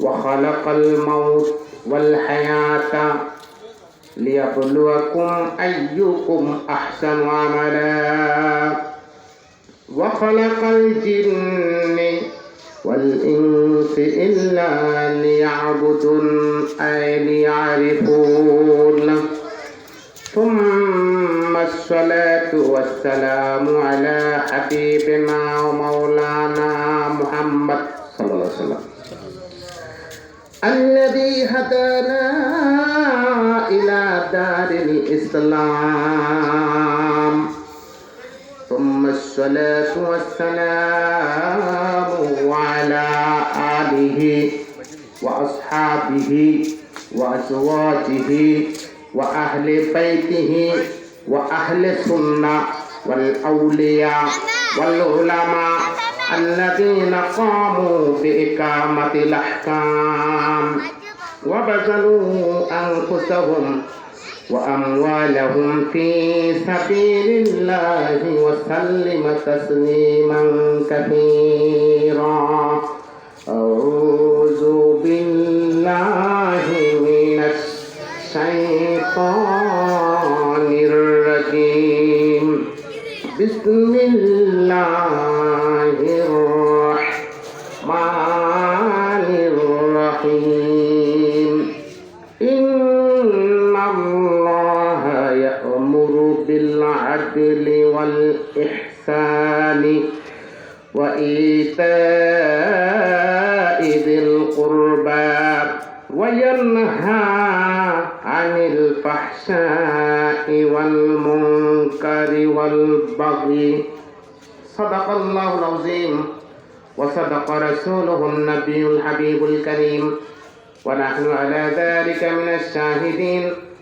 وخلق الموت والحياة ليبلوكم أيكم أحسن عملا. وخلق الجن والإنس إلا ليعبدون أي ليعرفون. ثم الصلاة والسلام على حبيبنا ومولانا محمد صلى الله عليه وسلم. الذي هدانا إلى دار الإسلام. ثم الصلاة والسلام على آله وأصحابه وأزواجه وأهل بيته وأهل السنة والأولياء والعلماء. الذين قاموا بإقامة الأحكام وبذلوا أنفسهم وأموالهم في سبيل الله وسلم تسليما كثيرا. أعوذ بالله من الشيطان الرجيم. بسم الله الله يأمر بالعدل والإحسان وإيتاء ذي القربى وينهى عن الفحشاء والمنكر والبغي. صدق الله العظيم وصدق رسوله النبي الحبيب الكريم. ونحن على ذلك من الشاهدين.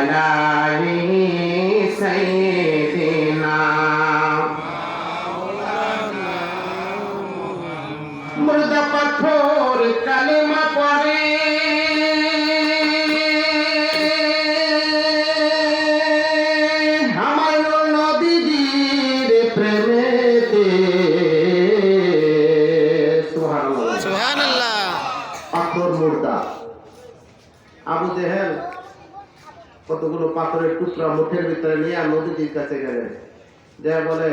மலாயி சை কতগুলো পাথরের টুকরা মুখের ভিতরে নিয়ে নদীটির কাছে গেলেন। যে বলে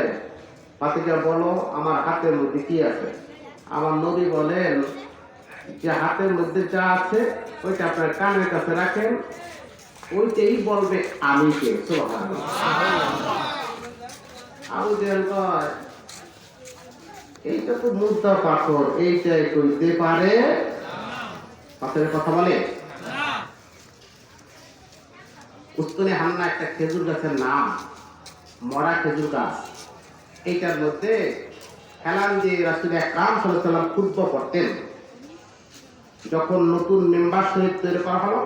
পাতিকা বলো, আমার হাতের মধ্যে কি আছে? আমার নদী বলেন, যে হাতের মধ্যে যা আছে, ওইটা আপনার কানের কাছে রাখেন, ওইটাই বলবে আমি কে। আবু এইটা তো মুদ্রা পাথর, এইটাই কইতে পারে? পাথরের কথা বলে? উস্তুনে হান্না একটা খেজুর গাছের নাম মরা খেজুর গাছ। এইটার মধ্যে হেলান দিয়ে রাসুল একরাম সাল্লাম খুদ্ করতেন। যখন নতুন মেম্বার শহীদ তৈরি করা হলো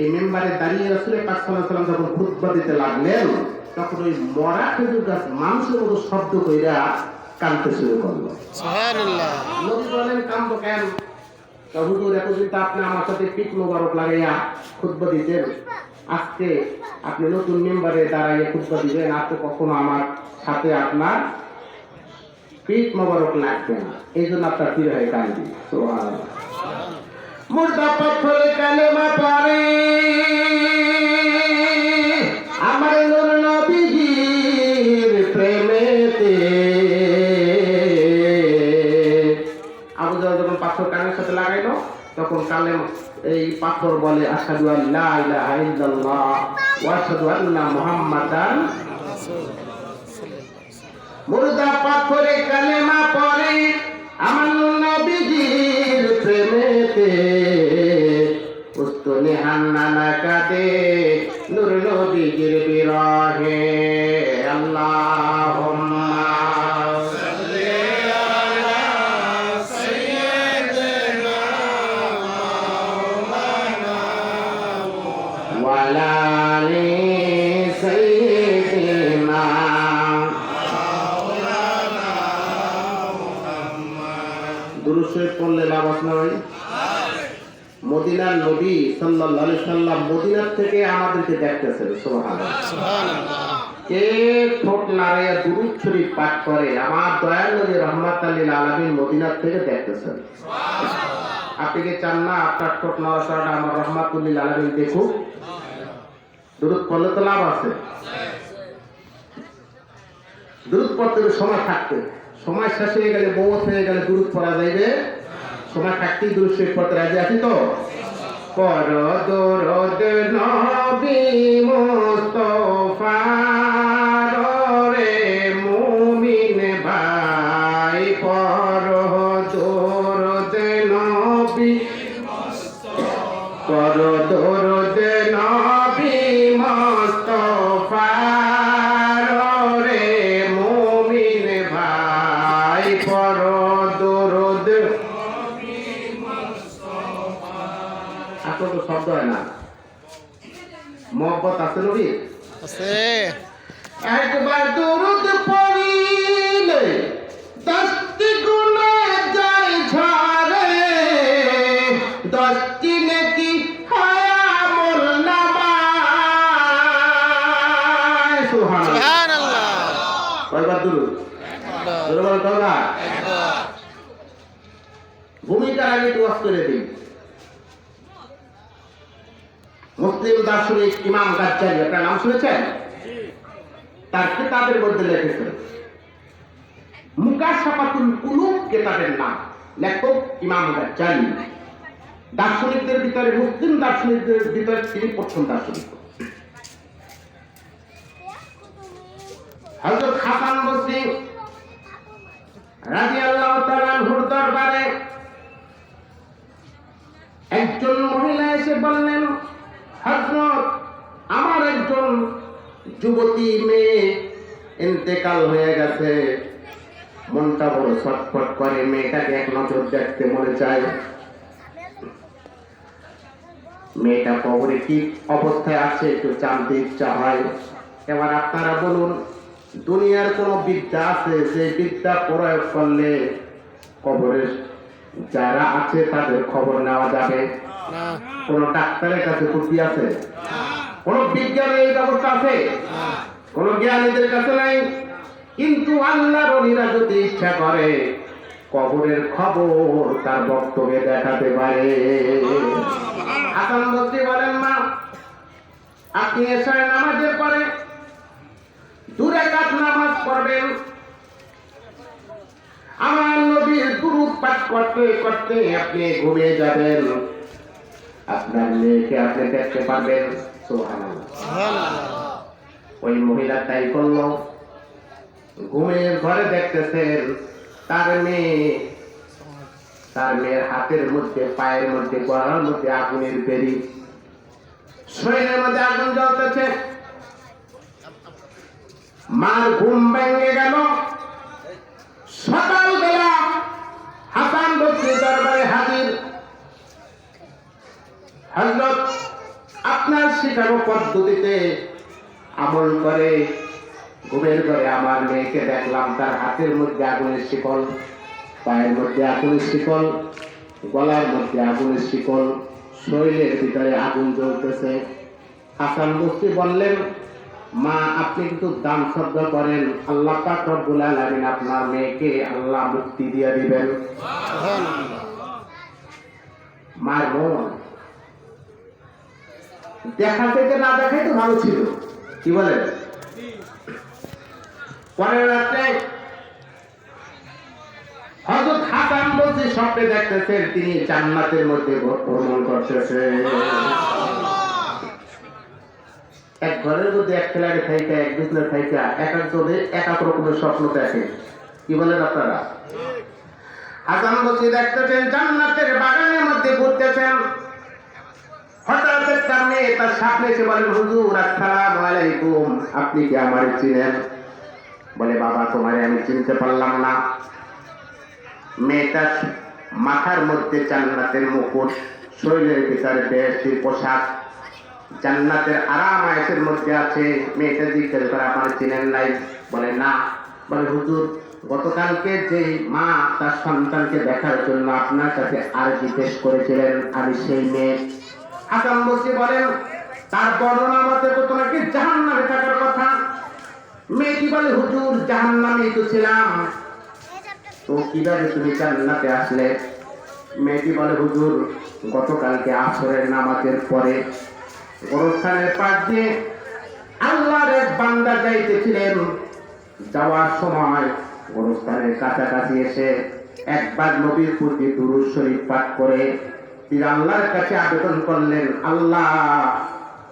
এই মেম্বারে দাঁড়িয়ে রাসুল পাক সাল্লাম যখন খুদ্া দিতে লাগলেন তখন ওই মরা খেজুর গাছ মানুষের মতো শব্দ কইরা কানতে শুরু করল। নবী বলেন কান্দ কেন? হুজুর এতদিন আপনি আমার সাথে পিঠ মোবারক লাগাইয়া খুতবা দিতেন। আজকে আপনি নতুন মেম্বারে দাঁড়াইয়ে খুতবা দিবেন আর কখনো আমার সাথে আপনার পিক মোবারক লাগবে না। এই জন্য আপনার ফিরে হয়ে কান্দি মুর্দা পাথরে কালেমা পারে আবু জাহেল যখন পাথর কানের সাথে লাগাইলো, তখন কালে এই পাথর বলে আসাদু আল্লাহ ইলাহা ইল্লাল্লাহ ওয়া আশহাদু আন্না মুহাম্মাদান মুর্দা পাথরে কালেমা পড়ে আমার নবীজির প্রেমেতে। উস্তনে হান্নানা কাঁদে, নূর নবীজির বিরহে। আল্লাহুম্মা মদিনার নবী সাল্লাল্লাহু আলাইহি সাল্লাম মদিনার থেকে আমাদেরকে দেখতেছেন সুবহানাল্লাহ। কে ঠোঁট নাড়াইয়া দুরুদ শরীফ পাঠ করে আমার দয়াল নবী রহমাত আল্লিল আলামিন মদিনার থেকে দেখতেছেন। আপনি কি চান না আপনার ঠোঁট নড়াচড়াটা আমার রহমাতুল্লিল আলামিন দেখুক? দুরুদ পড়লে তো লাভ আছে। দুরুদ পড়তে সময় থাকতে সময় শেষ হয়ে গেলে মৌত হয়ে গেলে দুরুদ পড়া যাইবে। সময় থাকতেই দুরুদ শরীফ পড়তে রাজি আছি তো? পর দরদ নবী পর দরদ দশটি নাকি হায়ামুল নামায় সুবহানাল্লাহ। সুবহানাল্লাহ। কয়বার দরুদ একবার, দরুদ ভূমিকার আগে একটু করে দিই। মুসলিম দার্শনিক ইমাম গাজ্জালি আপনার নাম শুনেছেন? তার কিতাবের মধ্যে লিখেছেন মুকাশাফাতুল কুলুব কিতাবের নাম। লেখক ইমাম গাজ্জালি। দার্শনিকদের ভিতরে, মুসলিম দার্শনিকদের ভিতরে তিনি প্রথম দার্শনিক। হযরত হাসান বসরি রাদিয়াল্লাহু তাআলা আনহুর দরবারে একজন মহিলা এসে বললেন, হযরত, আমার একজন যুবতী মেয়ে ইন্তেকাল হয়ে গেছে। মনটা বড় ছটফট করে, মেয়েটাকে এক নজর দেখতে মনে চায়। মেয়েটা কবরে কি অবস্থায় আছে একটু জানতে ইচ্ছা হয়। এবার আপনারা বলুন দুনিয়ার কোনো বিদ্যা আছে যে বিদ্যা প্রয়োগ করলে কবরের যারা আছে তাদের খবর নেওয়া যাবে? কোন ডাক্তারের কাছে বুদ্ধি আছে? কোন বিজ্ঞানের এই ব্যবস্থা আছে? কোন জ্ঞানীদের কাছে নাই? কিন্তু আল্লাহর অলিরা যদি ইচ্ছা করে কবরের খবর তার বক্তব্যে দেখাতে পারে। হাসান বসরি বলেন মা আপনি এসায় নামাজের পরে দূরে কাজ নামাজ পড়বেন। আমার নবীর দুরুদ পাঠ করতে করতে আপনি ঘুমিয়ে যাবেন। আপনার মেয়েকে আপনি দেখতে পারবেন ওই মহিলা তাই করল। ঘুমের ঘরে দেখতেছেন তার মেয়ে তার মেয়ের হাতের মধ্যে, পায়ের মধ্যে, গলার মধ্যে আগুনের বেরি। শরীরের মধ্যে আগুন জ্বলতেছে। মার ঘুম ভেঙে গেল। সকালবেলা হাসান বসরি দরবারে হাজির। হজরত আপনার শেখানো পদ্ধতিতে আমল করে। ঘুমের ঘরে আমার মেয়েকে দেখলাম, তার হাতের মধ্যে আগুনের শিকল, পায়ের মধ্যে আগুনের শিকল, গলার মধ্যে আগুনের শিকল, শরীরের ভিতরে আগুন জ্বলতেছে। হাসান মুফতি বললেন, মা, আপনি কিন্তু দান শব্দ করেন। আল্লাহ পাক রব্বুল আলামিন আপনার মেয়েকে আল্লাহ মুক্তি দিয়ে দিবেন। মার মন। দেখা থেকে না দেখাই তো ভালো ছিল। কি বলেন? স্বপ্নে দেখতেছেন, তিনি জান্নাতের মধ্যে ভ্রমণ এক ঘরের মধ্যে এক খেলাড়ি খাইতে এক এক এক এক রকমের স্বপ্ন দেখে। কি বলেন আপনারা? হাসান বলছি, দেখতেছেন, জান্নাতের বাগানের মধ্যে ঘুরতেছেন। হঠাৎ একটা তার সামনে এসে বলেন, হুজুর আলাইকুম, আপনি কি আমার চিনেন? বলে, বাবা, তোমারে আমি চিনতে পারলাম না। মেয়েটার মাথার মধ্যে জান্নাতের মুকুট, শরীরের ভিতরে বেহস্তির পোশাক, জান্নাতের আরাম আয়াতের মধ্যে আছে। মেয়েটা জিজ্ঞেস করে, আপনার চিনেন নাই? বলে, না। বলে, হুজুর, গতকালকে যে মা তার সন্তানকে দেখার জন্য আপনার কাছে আর জিজ্ঞেস করেছিলেন, আমি সেই মেয়ে। আসাম বসি বলেন, তার বর্ণনা মতে তো তোমাকে জাহান নামে থাকার কথা মেয়েটি বলে, হুজুর জাহান নামে তো ছিলাম। তো কীভাবে তুমি জান্নাতে আসলে? মেয়েটি বলে, হুজুর, গতকালকে আসরের নামাজের পরে গোরস্থানের পাশ দিয়ে আল্লাহর এক বান্দা যাইতেছিলেন। যাওয়ার সময় গোরস্থানের কাছাকাছি এসে একবার নবীর প্রতি দুরুদ শরীফ পাঠ করে তিনি আল্লাহর কাছে আবেদন করলেন, আল্লাহ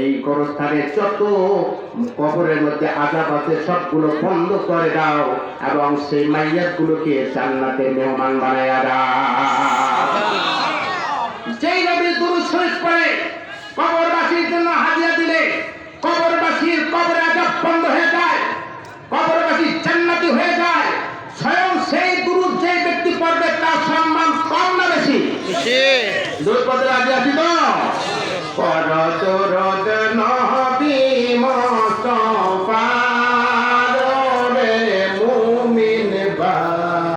এই গোরস্থানে যত কবরের মধ্যে আজাব আছে সবগুলো বন্ধ করে দাও এবং সেই মাইয়াতগুলোকে জান্নাতের মেহমান বানায়া দাও। যেই নবী দুরূদ শরীফ পড়ে কবরবাসীর জন্য হাদিয়া দিলে কবরবাসীর কবরে আজাব বন্ধ হয়ে যায় কবরবাসী জান্নাতি হয়ে যায়। স্বয়ং সেই দুরূদ যে ব্যক্তি পড়বে তার সম্মান কম না বেশি। খুশি দুধ পদে রাজি পর রোদ না